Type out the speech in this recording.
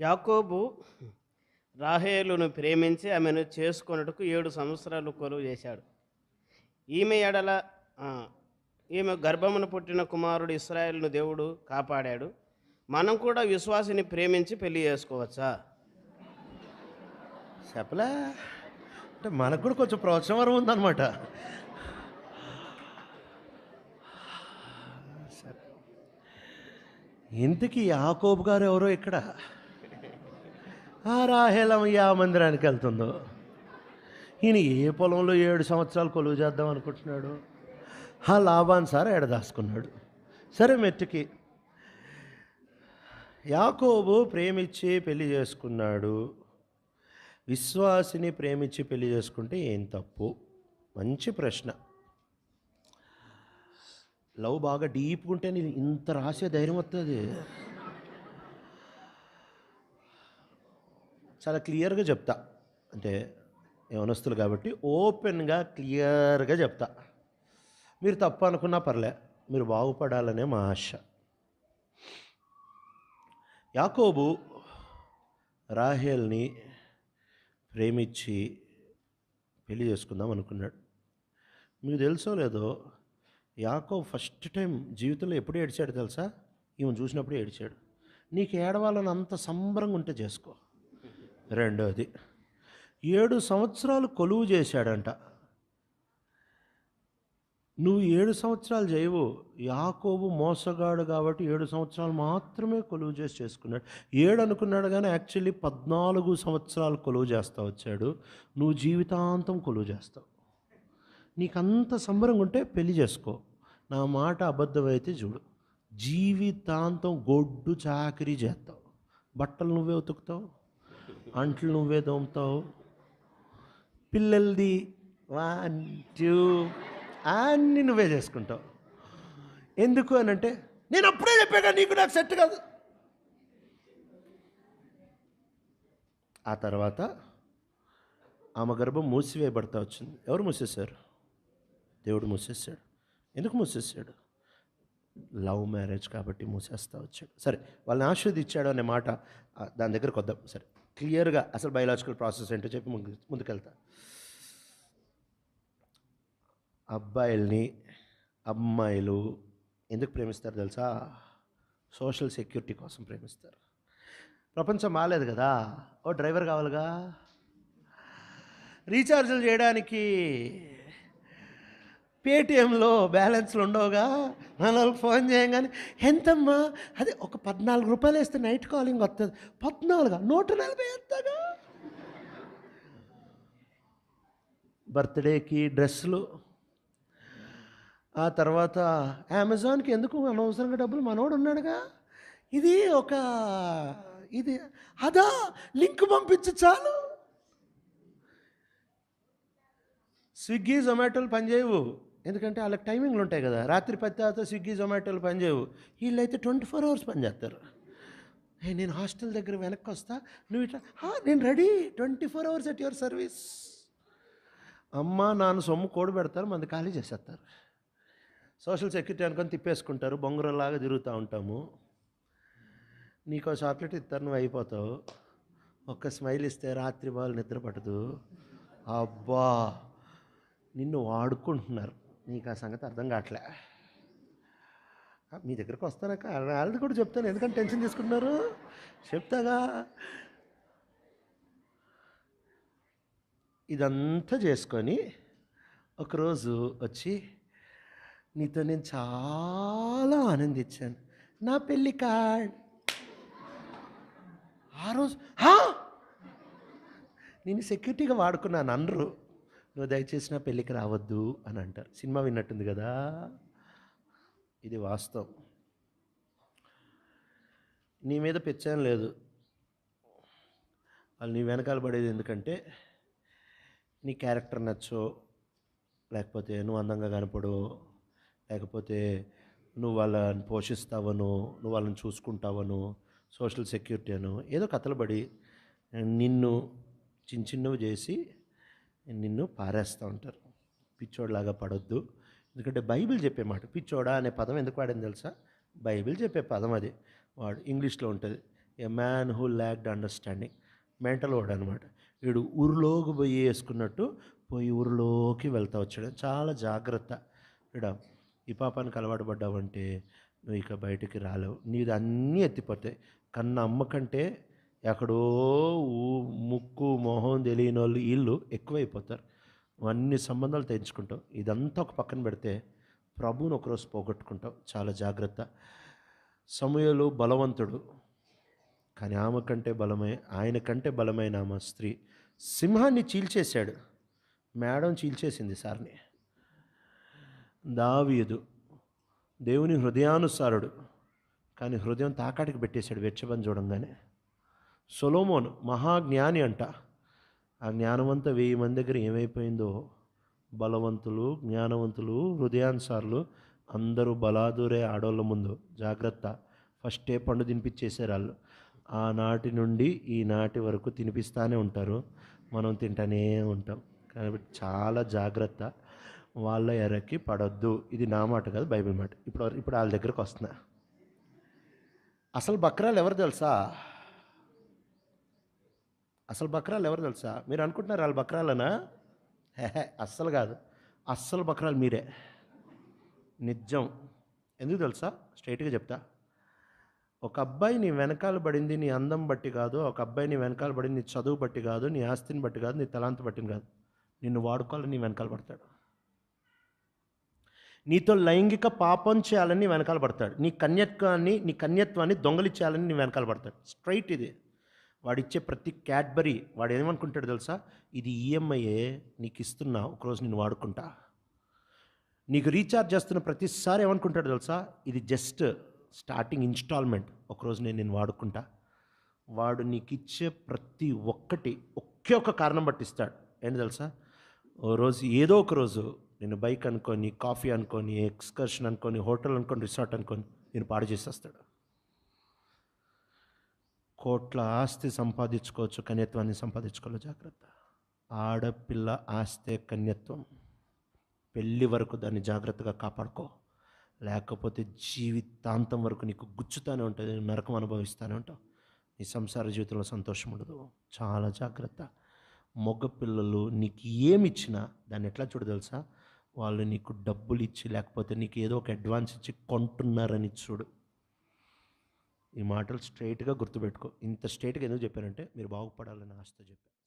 యాకోబు రాహేలును ప్రేమించి ఆమెను చేసుకొనుటకు ఏడు సంవత్సరాలు కొలువు చేశాడు. ఈమె ఎడల ఈమె గర్భమును పుట్టిన కుమారుడు ఇస్రాయేల్ను దేవుడు కాపాడాడు. మనం కూడా విశ్వాసిని ప్రేమించి పెళ్ళి చేసుకోవచ్చా? చెప్పలే. అంటే మనకు కూడా కొంచెం ప్రోత్సాహం ఉందన్నమాట. ఇంతకీ యాకోబు గారు ఎవరో ఇక్కడ? ఆ రాహేలం యా మందిరానికి వెళ్తుందో ఈయన ఏ పొలంలో ఏడు సంవత్సరాలు కొలువు చేద్దాం అనుకుంటున్నాడు? ఆ లాభాన్ని సార్ ఎడదాసుకున్నాడు. సరే మెట్టుకి. యాకోబు ప్రేమించి పెళ్ళి చేసుకున్నాడు. విశ్వాసిని ప్రేమించి పెళ్ళి చేసుకుంటే ఏం తప్పు? మంచి ప్రశ్న. లవ్ బాగా డీప్గా ఉంటే నీకు ఇంత రాసే ధైర్యం వస్తుంది చాలా క్లియర్గా చెప్తా. అంటే యవనస్తులు కాబట్టి ఓపెన్గా క్లియర్గా చెప్తా. మీరు తప్పు అనుకున్నా పర్లే మీరు బాగుపడాలనే మా ఆశ. యాకోబు రాహేల్ని ప్రేమించి పెళ్ళి చేసుకుందాం అనుకున్నాడు. మీకు తెలుసో లేదో యాకో ఫస్ట్ టైం జీవితంలో ఎప్పుడు ఏడ్చాడు తెలుసా? ఈమె చూసినప్పుడు ఏడ్చాడు. నీకు ఏడవాలని అంత సంబరంగా ఉంటే చేసుకో. రెండోది ఏడు సంవత్సరాలు కొలువు చేశాడంట. నువ్వు ఏడు సంవత్సరాలు చేయవు. యాకోబు మోసగాడు కాబట్టి ఏడు సంవత్సరాలు మాత్రమే కొలువు చేసి చేసుకున్నాడు. ఏడు అనుకున్నాడు కానీ యాక్చువల్లీ పద్నాలుగు సంవత్సరాలు కొలువు చేస్తా వచ్చాడు. నువ్వు జీవితాంతం కొలువు చేస్తావు. నీకంత సంబరంగా ఉంటే పెళ్ళి చేసుకో. నా మాట అబద్ధమైతే చూడు. జీవితాంతం గొడ్డు చాకరీ చేస్తావు. బట్టలు నువ్వే ఉతుకుతావు. అంట్లు నువ్వే దోముతావు పిల్లలది వన్ టూ అన్నీ నువ్వే చేసుకుంటావు. ఎందుకు అని అంటే నేను అప్పుడే చెప్పాగా నీకు నాకు సెట్ కాదు. ఆ తర్వాత ఆమె గర్భం మూసివేయబడతా వచ్చింది. ఎవరు మూసేశారు? దేవుడు మూసేశాడు. ఎందుకు మూసేశాడు? లవ్ మ్యారేజ్ కాబట్టి మూసేస్తా వచ్చాడు. సరే వాళ్ళని ఆశీర్వదించాడు అనే మాట దాని దగ్గరకు వద్దాం. సరే. క్లియర్గా అసలు బయలాజికల్ ప్రాసెస్ ఏంటో చెప్పి ముందు ముందుకెళ్తా. అబ్బాయిల్ని అమ్మాయిలు ఎందుకు ప్రేమిస్తారు తెలుసా? సోషల్ సెక్యూరిటీ కోసం ప్రేమిస్తారు. ప్రపంచం మాలేదు కదా? ఓ డ్రైవర్ కావాలిగా? రీఛార్జులు చేయడానికి పేటిఎంలో బ్యాలెన్స్లు ఉండవుగా? మనల్ని ఫోన్ చేయగానే ఎంతమ్మా? అదే ఒక పద్నాలుగు రూపాయలు వేస్తే నైట్ కాలింగ్ వస్తుంది పద్నాలుగు? నూట నలభై ఎత్తగా బర్త్డేకి డ్రెస్సులు. ఆ తర్వాత అమెజాన్కి ఎందుకు అనవసరంగా డబ్బులు? మనోడు ఉన్నాడుగా. ఇది ఒక ఇది అదా? లింక్ పంపించు చాలు. స్విగ్గీ జొమాటోలు పనిచేయవు. ఎందుకంటే వాళ్ళకి టైమింగ్లు ఉంటాయి కదా. రాత్రి పది తర్వాత స్విగ్గీ జొమాటోలు పనిచేయవు వీళ్ళైతే ట్వంటీ ఫోర్ అవర్స్ పనిచేస్తారు నేను హాస్టల్ దగ్గర వెనక్కి వస్తా నువ్వు ఇట్లా నేను ready twenty four hours at your service. అమ్మ నాన్న సొమ్ము కోడి పెడతారు మంది ఖాళీ చేసేస్తారు. సోషల్ సెక్యూరిటీ అనుకొని తిప్పేసుకుంటారు బొంగురలాగా తిరుగుతూ ఉంటాము. నీకు చాక్లెట్ ఇస్తారు నువ్వు అయిపోతావు. ఒక్క స్మైల్ ఇస్తే రాత్రి వాళ్ళు నిద్ర పట్టదు. అబ్బా నిన్ను వాడుకుంటున్నారు. నీకు ఆ సంగతి అర్థం కావట్లే. మీ దగ్గరకు వస్తానక్క. వాళ్ళది కూడా చెప్తాను. ఎందుకంటే టెన్షన్ తీసుకుంటున్నారు? చెప్తాగా. ఇదంతా చేసుకొని ఒకరోజు వచ్చి నీతో నేను చాలా ఆనందించాను. నా పెళ్ళి కార్డ్ ఆ రోజు "హా? నేను సెక్యూరిటీగా వాడుకున్నాను అనరు. నువ్వు దయచేసి నా పెళ్ళికి రావద్దు అని అంటారు. సినిమా విన్నట్టుంది కదా? ఇది వాస్తవం. నీ మీద పెచ్చాను లేదు. వాళ్ళు నీ వెనకాల పడేది ఎందుకంటే నీ క్యారెక్టర్ నచ్చో లేకపోతే నువ్వు అందంగా కనపడు లేకపోతే నువ్వు వాళ్ళని పోషిస్తావను నువ్వు వాళ్ళని చూసుకుంటావను సోషల్ సెక్యూరిటీ అను ఏదో కథలు పడి నిన్ను చిన్న చిన్నవి చేసి నిన్ను పారేస్తూ ఉంటారు. పిచ్చోడ్లాగా పడొద్దు. ఎందుకంటే బైబిల్ చెప్పే మాట పిచ్చోడా అనే పదం ఎందుకు వాడని తెలుసా? బైబిల్ చెప్పే పదం అది. వాడు ఇంగ్లీష్లో ఉంటుంది. A man who lacked understanding. Mental వాడు అనమాట వీడు ఊరిలోకి పోయి వేసుకున్నట్టు పోయి ఊరిలోకి వెళ్తా వచ్చాడు. చాలా జాగ్రత్త. వీడ ఈ పాపానికి అలవాటు పడ్డావంటే నువ్వు ఇక బయటికి రాలేవు. నీది అన్నీ ఎత్తిపోతాయి. కన్న అమ్మ కంటే ఎక్కడో ఊ- ముక్కు మొహం తెలియని వాళ్ళు వీళ్ళు ఎక్కువైపోతారు. అన్ని సంబంధాలు తెంచుకుంటాం ఇదంతా ఒక పక్కన పెడితే ప్రభువుని ఒకరోజు పోగొట్టుకుంటాం. చాలా జాగ్రత్త. సమయలు బలవంతుడు. కానీ ఆమె కంటే బలమై ఆయన కంటే బలమైన ఆమె స్త్రీ సింహాన్ని చీల్చేశాడు. మేడం చీల్చేసింది సార్ని. దావీదు దేవుని హృదయానుసారుడు. కానీ హృదయం తాకాటికి పెట్టేశాడు వెచ్చబని చూడంగానే. సొలోమోన్ మహాజ్ఞాని అంట. ఆ జ్ఞానవంత వెయ్యి మంది దగ్గర ఏమైపోయిందో? బలవంతులు జ్ఞానవంతులు హృదయానుసారులు అందరూ బలాదూరే ఆడోళ్ళ ముందు. జాగ్రత్త. ఫస్టే పండు తినిపించేసారు వాళ్ళు? ఆనాటి నుండి ఈనాటి వరకు తినిపిస్తానే ఉంటారు. మనం తింటానే ఉంటాం. కాబట్టి చాలా జాగ్రత్త. వాళ్ళ ఎర్రకి పడొద్దు. ఇది నా మాట కాదు బైబిల్ మాట. ఇప్పుడు ఇప్పుడు వాళ్ళ దగ్గరకు వస్తున్నా. అసలు బక్రాలు ఎవరు తెలుసా? అసలు బక్రాలు ఎవరు తెలుసా? మీరు అనుకుంటున్నారు వాళ్ళు బక్రాలనా? అస్సలు కాదు. అస్సలు బక్రాలు మీరే. నిజం. ఎందుకు తెలుసా? స్ట్రైట్గా చెప్తా. ఒక అబ్బాయి నీ వెనకాల పడింది నీ అందం బట్టి కాదు ఒక అబ్బాయి నీ వెనకాల పడింది నీ చదువు బట్టి కాదు నీ ఆస్తిని బట్టి కాదు నీ తలాంత బట్టిని కాదు. నిన్ను వాడుకోవాలని నీ వెనకాల పడతాడు. నీతో లైంగిక పాపం చేయాలని నీ వెనకాల పడతాడు. నీ కన్యత్వాన్ని నీ కన్యత్వాన్ని దొంగలిచ్చేయాలని నీ వెనకాల పడతాడు. స్ట్రైట్ ఇది. వాడిచ్చే ప్రతి క్యాడ్బరీ వాడు ఏమనుకుంటాడు తెలుసా? ఇది ఈఎంఐయే నీకు ఇస్తున్నా ఒకరోజు నేను వాడుకుంటా. నీకు రీఛార్జ్ చేస్తున్న ప్రతిసారి ఏమనుకుంటాడు తెలుసా? ఇది జస్ట్ స్టార్టింగ్ ఇన్స్టాల్మెంట్ ఒకరోజు నేను నేను వాడుకుంటా. వాడు నీకు ఇచ్చే ప్రతి ఒక్కటి ఒకే ఒక్క కారణం పట్టిస్తాడు. ఏంటి తెలుసా? ఓ రోజు ఏదో ఒక రోజు నేను బైక్ అనుకొని కాఫీ అనుకొని ఎక్స్కర్షన్ అనుకొని హోటల్ అనుకొని రిసార్ట్ అనుకొని నేను పాడు చేసేస్తాడు. కోట్ల ఆస్తి సంపాదించుకోవచ్చు కన్యత్వాన్ని సంపాదించుకోవాలి. జాగ్రత్త. ఆడపిల్ల ఆస్తే కన్యత్వం. పెళ్ళి వరకు దాన్ని జాగ్రత్తగా కాపాడుకో. లేకపోతే జీవితాంతం వరకు నీకు గుచ్చుతానే ఉంటుంది నరకం అనుభవిస్తూనే ఉంటావు. నీ సంసార జీవితంలో సంతోషం ఉండదు. చాలా జాగ్రత్త. మగ పిల్లలు నీకు ఏమి ఇచ్చినా దాన్ని ఎట్లా చూడ తెలుసా? వాళ్ళు నీకు డబ్బులు ఇచ్చి లేకపోతే నీకు ఏదో ఒక అడ్వాన్స్ ఇచ్చి కొంటున్నారని చూడు. ఈ మాటలు స్ట్రైట్గా గుర్తుపెట్టుకో. ఇంత స్ట్రైట్గా ఎందుకు చెప్పానంటే మీరు బాగుపడాలని ఆశతో చెప్పాను